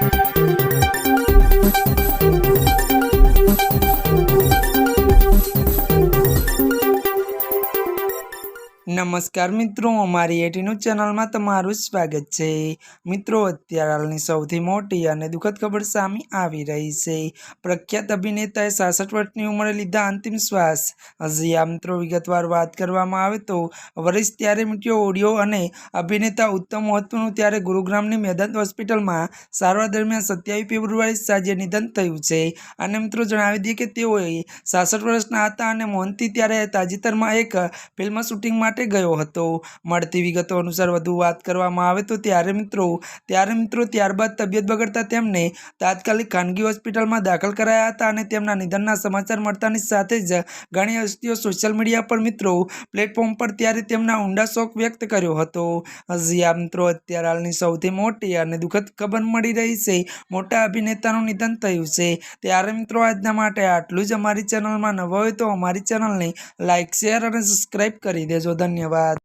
Thank you. નમસ્કાર મિત્રો, અમારી એટીનું ચેનલમાં તમારું સ્વાગત છે. મિત્રો અત્યારે હાલની સૌથી મોટી અને દુઃખદ ખબર સામે આવી રહી છે. પ્રખ્યાત અભિનેતાએ સાસઠ વર્ષની ઉંમરે લીધા અંતિમ શ્વાસ. હજી આ મિત્રો વિગતવાર વાત કરવામાં આવે તો વર્ષ ત્યારે મિત્રો ઓડિયો અને અભિનેતા ઉત્તમ મહત્વનું ત્યારે ગુરુગ્રામની મેદાન હોસ્પિટલમાં. સારવાર દરમિયાન સત્યાવીસ ફેબ્રુઆરી સાંજે નિધન થયું છે. અને મિત્રો, જણાવી દઈએ કે તેઓએ સાસઠ વર્ષના હતા અને મોહનથી ત્યારે તાજેતરમાં એક ફિલ્મ શૂટિંગ માટે ગયો હતો. મળતી વિગતો અનુસાર વધુ વાત કરવામાં આવે તો ત્યારે મિત્રો ત્યારે મિત્રો ત્યારબાદ તબિયત બગડતા તેમને તાત્કાલિક ખાનગી હોસ્પિટલમાં દાખલ કરાયા હતા અને તેમના નિધનના સમાચાર મળતાની સાથે જ ઘણી હસ્તીઓ સોશિયલ મીડિયા પર મિત્રો પ્લેટફોર્મ પર ત્યારે તેમના ઊંડા શોક વ્યક્ત કર્યો હતો. હજી આ મિત્રો અત્યારે હાલની સૌથી મોટી અને દુઃખદ ખબર મળી રહી છે, મોટા અભિનેતાનું નિધન થયું છે. ત્યારે મિત્રો આજના માટે આટલું જ. અમારી ચેનલમાં નવા હોય તો અમારી ચેનલને લાઇક શેર અને સબસ્ક્રાઈબ કરી દેજો. ધન્યવાદ.